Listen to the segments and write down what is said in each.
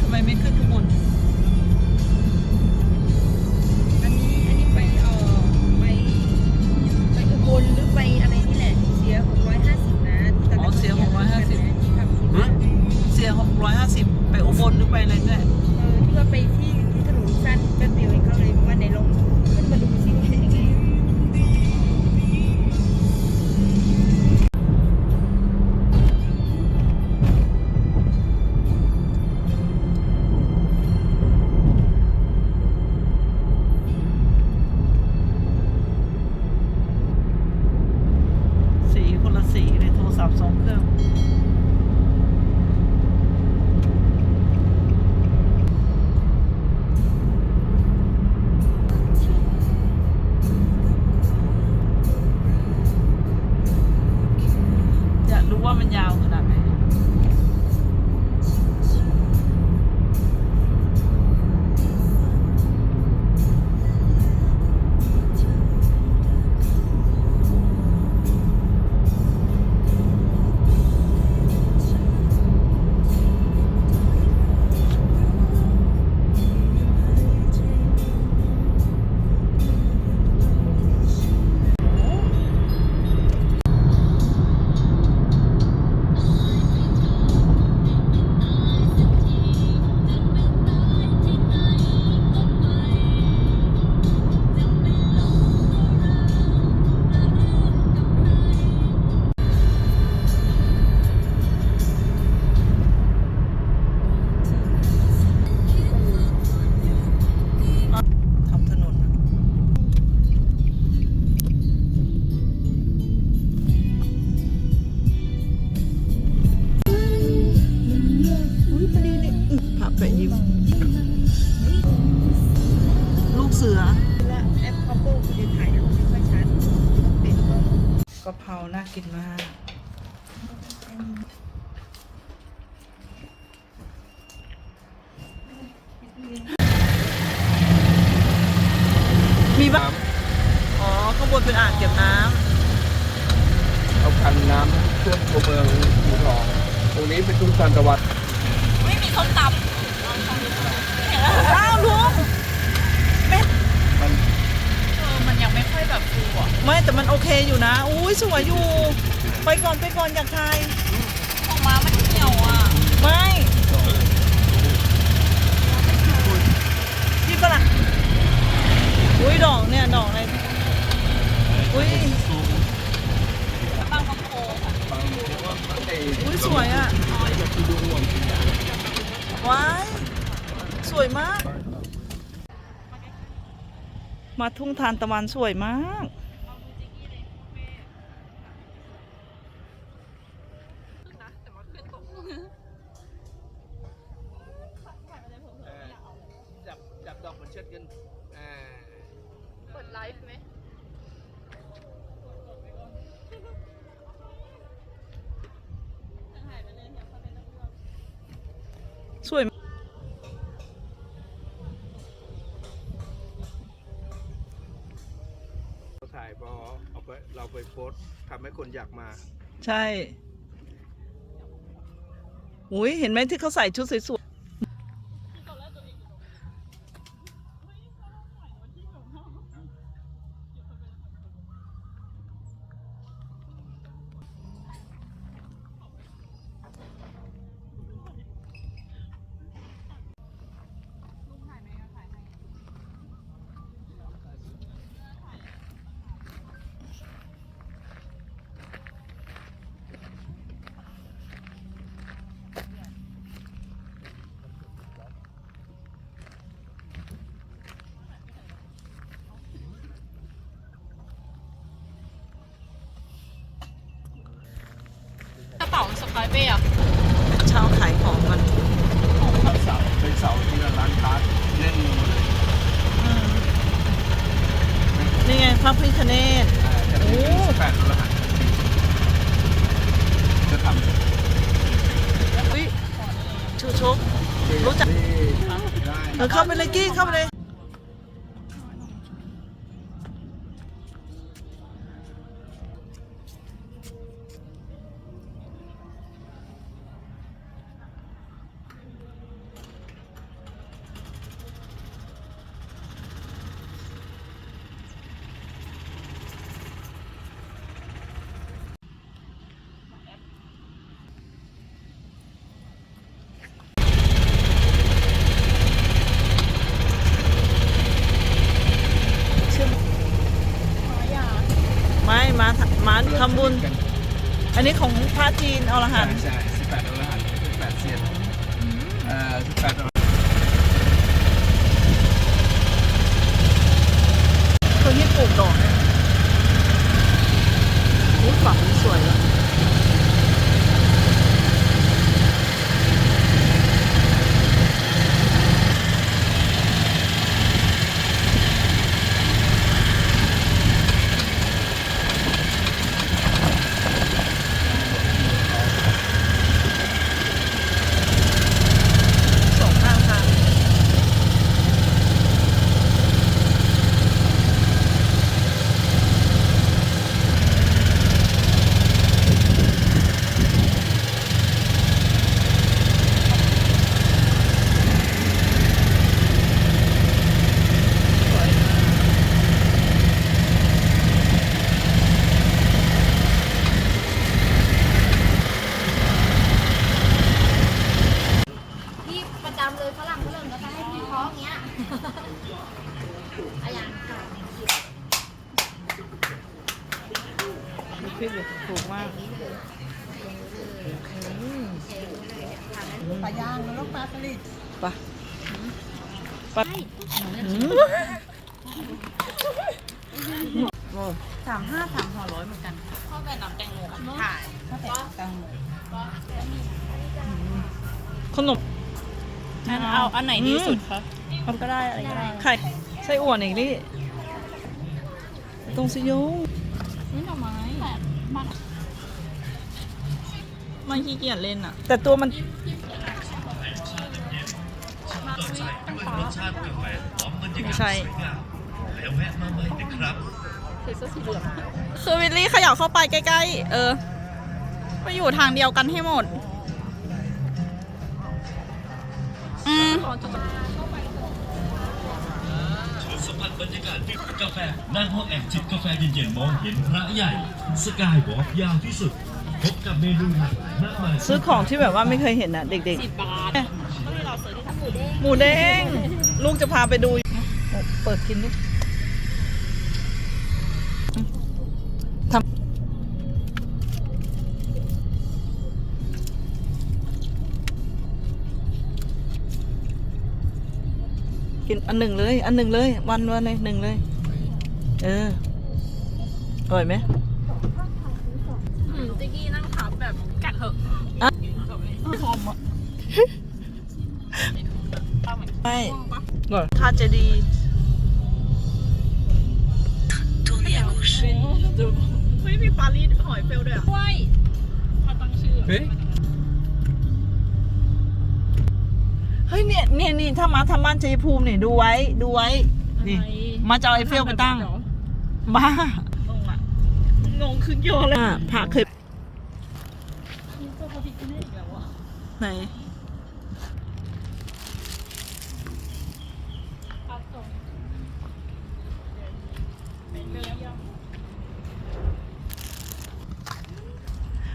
ทำไมไม่ขึ้นข้างบน สอพท์สองเครื่อง กยืนถ่ายรูปไม่ค่อยชัดปิดกล้องกะเพราน่ากินมากมีบ้างอ๋อ ข้างบนเป็นอ่างเก็บน้เอาคันน้ำท่วมตัวเมืองหมูทองตรงนี้เป็นทุ่งทานตะวันไม่มีส้มตำำอ้าวลุง มัน เออมันยัง ไม่ค่อยแบบฟูอะไม่แต่มันโอเคอยู่นะ อุ้ยสวยอยู่ ไปก่อนไปก่อนอยากถ่ายออกมามันเหี่ยวอะ ไม่พี่ฝรั่งอุ้ยดอกเนี่ย ดอกอะไร อุ้ย บางกะโพค่ะ บางว่าไอ้ อุ้ยสวยอะ จะคือดูห่วงกินยา ว้าย สวยมาก มา ทุ่งทานตะวันสวยมาก จับจับดอกมันเชิดกันอ่าเปิดไลฟ์ไหมสวย พสต์ทำให้คนอยากมา ใช่ อุ้ยเห็นไหมที่เขาใส่ชุดสวยก ระเนนี้ของพระจีนเอาละหัใช่นใช่สิบแปดรหัสสิบแปดเซียนเอ่อสิบแปดรหัสคนที่ปลูกดอกเนี่ยอุ้ยฝังสวยอะสองข้างทาง พี่ประจำเลยฝรั่งฝรั่งก็จะให้พี่ท้องเงี้ย อะอย่างค่ะลูกพริกเนี่ยถูกมากปลาย่างแล้วก็ปลาสลิดปะปะโอ้สามห้าสามห่อร้อยเหมือนกันข้าวแต่น้ำแตงโมค่ะข้าวแต่ตังโมขนม อันเอาอันไหนดีสุดคะก็ได้อะไรก็ได้ไข่ไส้อั่วอีกนี่ตรงสยงนี่หน่อไม้แต่มันมันขี้เกียจเล่นอะ แต่ตัวมันไม่ใช่คือวิลลี่ขยับเข้าไปใกล้ๆ เออ ไปอยู่ทางเดียวกันให้หมด อืมสัมผัสบรรยากาศดื่มกาแฟนั่งห้องแอร์จิบกาแฟเย็นๆมองเห็นพระใหญ่ สกายวอล์กยาวที่สุด พบกับเมนูหลากหลายมากมายซื้อของที่แบบว่าไม่เคยเห็นอะ เด็กสิบบาทก็ที่เราซื้อที่ทำหมูเด้งๆหมูแดงลูกจะพาไปดู เปิดกินดิ กินอันหนึ่งเลย อันหนึ่งเลย วันวันเลยหนึ่งเลย เอออร่อยไหมอืมติ๊กกี้นั่งทับแบบกัดเหอะอะหอมอะไม่ก่อนคาเจดีย์เฮ้ยมีปารีสหอยเฟลด้วยอะกล้วยเขาตั้งชื่อเฮ้ย เฮ้ยเนี่ยเนี่ยนี่ถ้ามาทำบ้านชัยภูมิเนี่ยดูไว้ดูไว้ นี่มาจะเอาไอเฟลไปตั้งบ้า งงอะงงคือโยเลยอะพระเคยไหน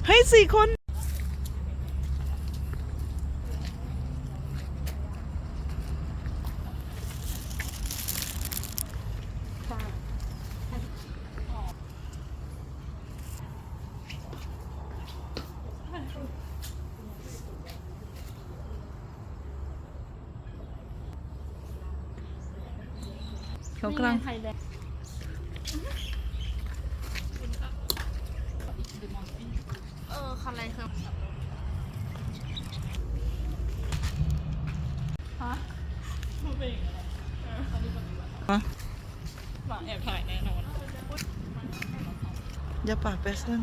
เฮ้ยสี่คน เขากำลังไทยแลนด์เออคันอะไรคือฮะมันเป็นอย่างไรเออคันนี้ปฏิบัติฮะหวังแอบถ่ายแน่นอน อย่าปากไปซึ่ง